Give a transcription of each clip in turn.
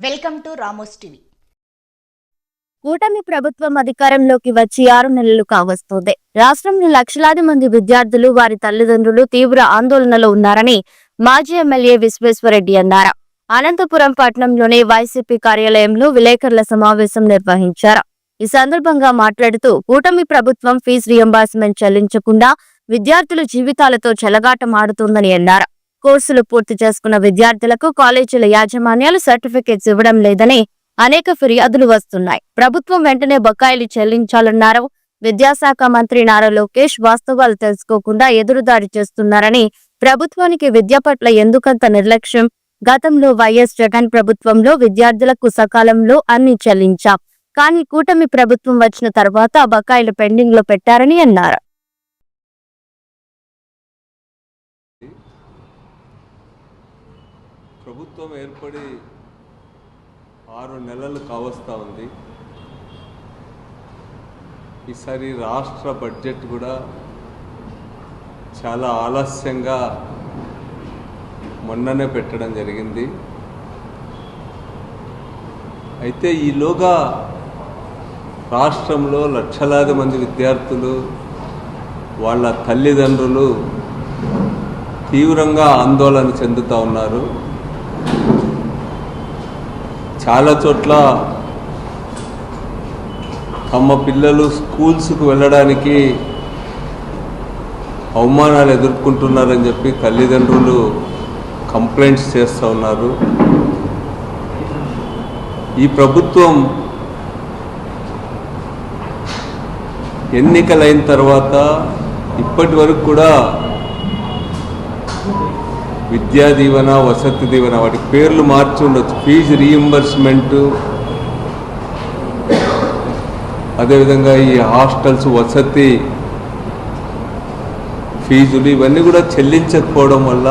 Welcome to Ramos TV. కూటమి ప్రభుత్వం అధికారంలోకి వచ్చి ఆరు నెలలు కావస్తోంది. రాష్ట్రంలో లక్షలాది మంది విద్యార్థులు వారి తల్లిదండ్రులు తీవ్ర ఆందోళనలో ఉన్నారని మాజీ ఎమ్మెల్యే విశ్వేశ్వరరెడ్డి అన్నారు. అనంతపురం పట్టణంలోని వైసీపీ కార్యాలయంలో విలేకరుల సమావేశం నిర్వహించారు. ఈ సందర్భంగా మాట్లాడుతూ కూటమి ప్రభుత్వం ఫీజు రియంబర్స్మెంట్ చెల్లించకుండా విద్యార్థుల జీవితాలతో చెలగాటమాడుతోందని అన్నారు. కోర్సులు పూర్తి చేసుకున్న విద్యార్థులకు కాలేజీల యాజమాన్యాలు సర్టిఫికేట్స్ ఇవ్వడం లేదని అనేక ఫిర్యాదులు వస్తున్నాయి. ప్రభుత్వం వెంటనే బకాయిలు చెల్లించాలన్నారు విద్యాశాఖ మంత్రి నారా లోకేష్ వాస్తవాలు తెలుసుకోకుండా ఎదురుదారి చేస్తున్నారని ప్రభుత్వానికి విద్య పట్ల ఎందుకంత నిర్లక్ష్యం? గతంలో వైఎస్ జగన్ ప్రభుత్వంలో విద్యార్థులకు సకాలంలో అన్ని చెల్లించాం. కానీ కూటమి ప్రభుత్వం వచ్చిన తర్వాత బకాయిలు పెండింగ్లో పెట్టారని అన్నారు. ప్రభుత్వం ఏర్పడి ఆరు నెలలు కావస్తా ఉంది. ఈసారి రాష్ట్ర బడ్జెట్ కూడా చాలా ఆలస్యంగా మొన్ననే పెట్టడం జరిగింది. అయితే ఈలోగా రాష్ట్రంలో లక్షలాది మంది విద్యార్థులు వాళ్ళ తల్లిదండ్రులు తీవ్రంగా ఆందోళన చెందుతూ ఉన్నారు. చాలా చోట్ల తమ పిల్లలు స్కూల్స్కు వెళ్ళడానికి అవమానాలు ఎదుర్కొంటున్నారని చెప్పి తల్లిదండ్రులు కంప్లైంట్స్ చేస్తూ ఉన్నారు. ఈ ప్రభుత్వం ఎన్నికలైన తర్వాత ఇప్పటి వరకు కూడా విద్యా దీవెన వసతి దీవెన వాటి పేర్లు మార్చి ఉండొచ్చు. ఫీజు రీఎంబర్స్మెంట్ అదేవిధంగా ఈ హాస్టల్స్ వసతి ఫీజులు ఇవన్నీ కూడా చెల్లించకపోవడం వల్ల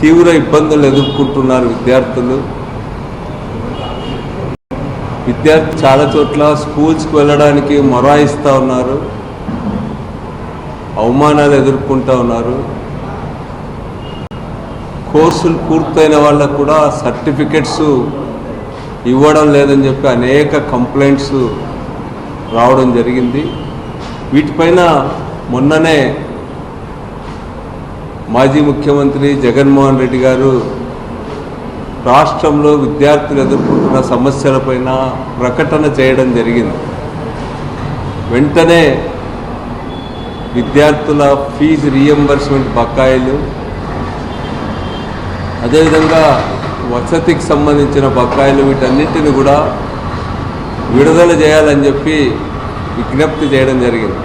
తీవ్ర ఇబ్బందులు ఎదుర్కొంటున్నారు విద్యార్థులు. విద్యార్థి చాలా చోట్ల స్కూల్స్కి వెళ్ళడానికి మొరాయిస్తూ ఉన్నారు. అవమానాలు ఎదుర్కొంటూ ఉన్నారు. కోర్సులు పూర్తయిన వాళ్ళకు కూడా సర్టిఫికెట్స్ ఇవ్వడం లేదని చెప్పి అనేక కంప్లైంట్స్ రావడం జరిగింది. వీటిపైన మొన్ననే మాజీ ముఖ్యమంత్రి జగన్మోహన్ రెడ్డి గారు రాష్ట్రంలో విద్యార్థులు ఎదుర్కొంటున్న సమస్యలపైన ప్రకటన చేయడం జరిగింది. వెంటనే విద్యార్థుల ఫీజు రీఎంబర్స్మెంట్ బకాయిలు. అదేవిధంగా వసతికి సంబంధించిన బకాయిలు వీటన్నిటిని కూడా విడుదల చేయాలని చెప్పి విజ్ఞప్తి చేయడం జరిగింది.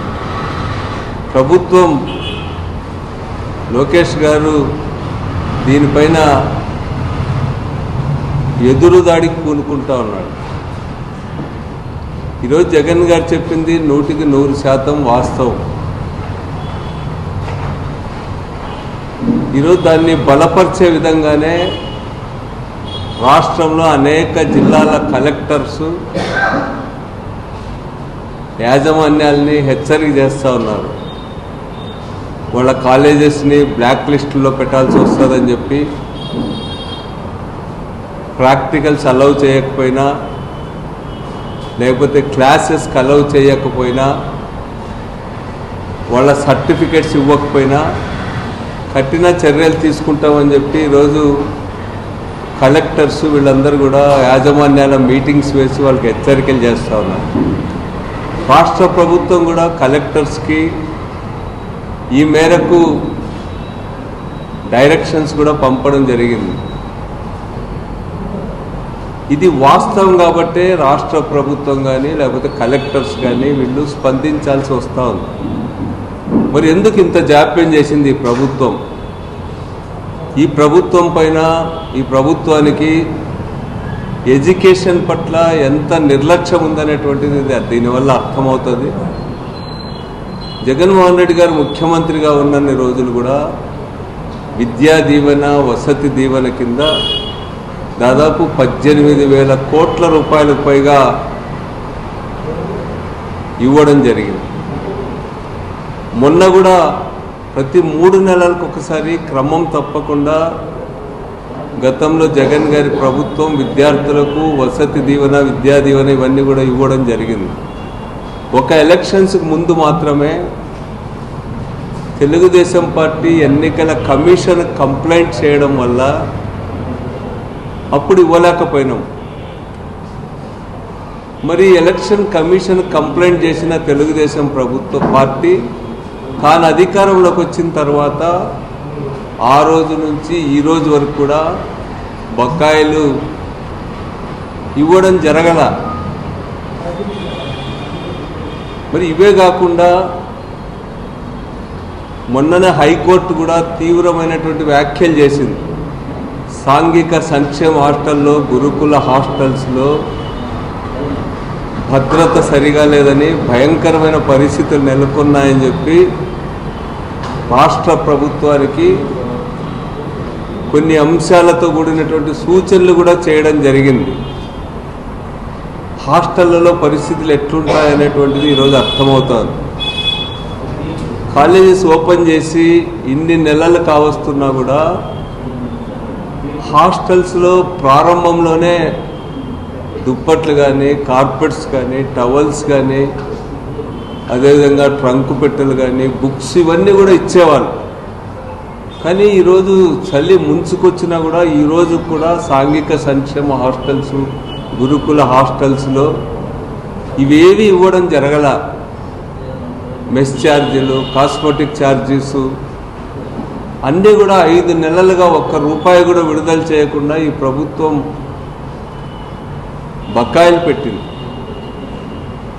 ప్రభుత్వం లోకేష్ గారు దీనిపైన ఎదురుదాడికి పూనుకుంటా ఉన్నాడు. ఈరోజు జగన్ గారు చెప్పింది నూటికి నూరు శాతం వాస్తవం. ఈరోజు దాన్ని బలపరిచే విధంగానే రాష్ట్రంలో అనేక జిల్లాల కలెక్టర్స్ యాజమాన్యాల్ని హెచ్చరిక చేస్తూ ఉన్నారు. వాళ్ళ కాలేజెస్ని బ్లాక్ లిస్టులో పెట్టాల్సి వస్తుందని చెప్పి ప్రాక్టికల్స్ అలౌ చేయకపోయినా లేకపోతే క్లాసెస్కి అలౌ చేయకపోయినా వాళ్ళ సర్టిఫికెట్స్ ఇవ్వకపోయినా కఠిన చర్యలు తీసుకుంటామని చెప్పి ఈరోజు కలెక్టర్స్ వీళ్ళందరూ కూడా యాజమాన్యాల మీటింగ్స్ వేసి వాళ్ళకి హెచ్చరికలు చేస్తూ ఉన్నారు. రాష్ట్ర ప్రభుత్వం కూడా కలెక్టర్స్కి ఈ మేరకు డైరెక్షన్స్ కూడా పంపడం జరిగింది. ఇది వాస్తవం కాబట్టే రాష్ట్ర ప్రభుత్వం కానీ లేకపోతే కలెక్టర్స్ కానీ వీళ్ళు స్పందించాల్సి వస్తూ ఉంది. మరి ఎందుకు ఇంత జాప్యం చేసింది ఈ ప్రభుత్వం? ఈ ప్రభుత్వం పైన ఈ ప్రభుత్వానికి ఎడ్యుకేషన్ పట్ల ఎంత నిర్లక్ష్యం ఉందనేటువంటిది దీనివల్ల అర్థమవుతుంది. జగన్మోహన్ రెడ్డి గారు ముఖ్యమంత్రిగా ఉన్నన్ని రోజులు కూడా విద్యా దీవెన వసతి దీవెన కింద దాదాపు పద్దెనిమిది వేల కోట్ల రూపాయలకు పైగా ఇవ్వడం జరిగింది. మొన్న కూడా ప్రతి మూడు నెలలకు ఒకసారి క్రమం తప్పకుండా గతంలో జగన్ గారి ప్రభుత్వం విద్యార్థులకు వసతి దీవెన విద్యా దీవెన ఇవన్నీ కూడా ఇవ్వడం జరిగింది. ఒక ఎలక్షన్స్కి ముందు మాత్రమే తెలుగుదేశం పార్టీ ఎన్నికల కమిషన్ కంప్లైంట్ చేయడం వల్ల అప్పుడు ఇవ్వలేకపోయినాం. మరి ఎలక్షన్ కమిషన్ కంప్లైంట్ చేసిన తెలుగుదేశం ప్రభుత్వ పార్టీ తాను అధికారంలోకి వచ్చిన తర్వాత ఆ రోజు నుంచి ఈ రోజు వరకు కూడా బకాయిలు ఇవ్వడం జరగల. మరి ఇవే కాకుండా మొన్ననే హైకోర్టు కూడా తీవ్రమైనటువంటి వ్యాఖ్యలు చేసింది. సాంఘిక సంక్షేమ హాస్టల్లో గురుకుల హాస్టల్స్లో భద్రత సరిగా లేదని భయంకరమైన పరిస్థితులు నెలకొన్నాయని చెప్పి రాష్ట్ర ప్రభుత్వానికి కొన్ని అంశాలతో కూడినటువంటి సూచనలు కూడా చేయడం జరిగింది. హాస్టళ్ళలో పరిస్థితులు ఎట్లుంటాయనేటువంటిది ఈరోజు అర్థమవుతుంది. కాలేజెస్ ఓపెన్ చేసి ఇన్ని నెలలు కావస్తున్నా కూడా హాస్టల్స్లో ప్రారంభంలోనే దుప్పట్లు కానీ కార్పెట్స్ కానీ టవల్స్ కానీ అదేవిధంగా ట్రంక్ పెట్టెలు కానీ బుక్స్ ఇవన్నీ కూడా ఇచ్చేవాళ్ళు. కానీ ఈరోజు చలి ముంచుకొచ్చినా కూడా ఈరోజు కూడా సాంఘిక సంక్షేమ హాస్టల్స్ గురుకుల హాస్టల్స్లో ఇవేవి ఇవ్వడం జరగల. మెస్ ఛార్జీలు కాస్మెటిక్ ఛార్జీస్ అన్నీ కూడా ఐదు నెలలుగా ఒక్క రూపాయి కూడా విడుదల చేయకుండా ఈ ప్రభుత్వం బకాయిలు పెట్టింది.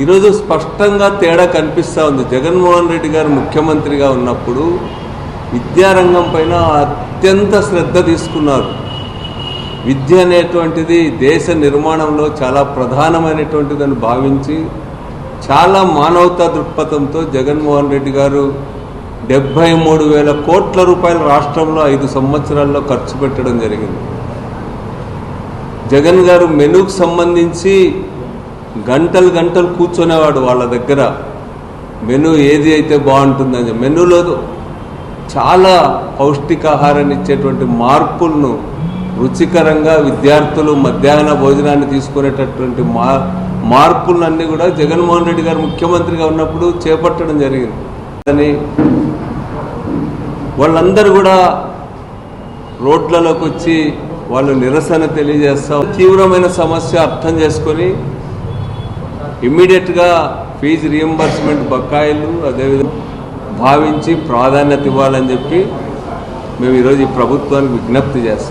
ఈరోజు స్పష్టంగా తేడా కనిపిస్తూ ఉంది. జగన్మోహన్ రెడ్డి గారు ముఖ్యమంత్రిగా ఉన్నప్పుడు విద్యారంగం పైన అత్యంత శ్రద్ధ తీసుకున్నారు. విద్య అనేటువంటిది దేశ నిర్మాణంలో చాలా ప్రధానమైనటువంటిదని భావించి చాలా మానవతా దృక్పథంతో జగన్మోహన్ రెడ్డి గారు డెబ్భై మూడు వేల కోట్ల రూపాయలు రాష్ట్రంలో ఐదు సంవత్సరాల్లో ఖర్చు పెట్టడం జరిగింది. జగన్ గారు మెనుకు సంబంధించి గంటలు గంటలు కూర్చునేవాడు వాళ్ళ దగ్గర. మెనూ ఏది అయితే బాగుంటుందని మెనూలో చాలా పౌష్టికాహారాన్ని ఇచ్చేటువంటి మార్పులను రుచికరంగా విద్యార్థులు మధ్యాహ్న భోజనాన్ని తీసుకునేటటువంటి మా మార్పులన్నీ కూడా జగన్మోహన్ రెడ్డి గారు ముఖ్యమంత్రిగా ఉన్నప్పుడు చేపట్టడం జరిగింది. అని వాళ్ళందరూ కూడా రోడ్లలోకి వచ్చి వాళ్ళు నిరసన తెలియజేస్తాం తీవ్రమైన సమస్య అర్థం చేసుకొని ఇమ్మీడియట్గా ఫీజు రియంబర్స్మెంట్ బకాయిలు అదేవిధంగా భావించి ప్రాధాన్యత ఇవ్వాలని చెప్పి మేము ఈరోజు ఈ ప్రభుత్వానికి విజ్ఞప్తి చేస్తాం.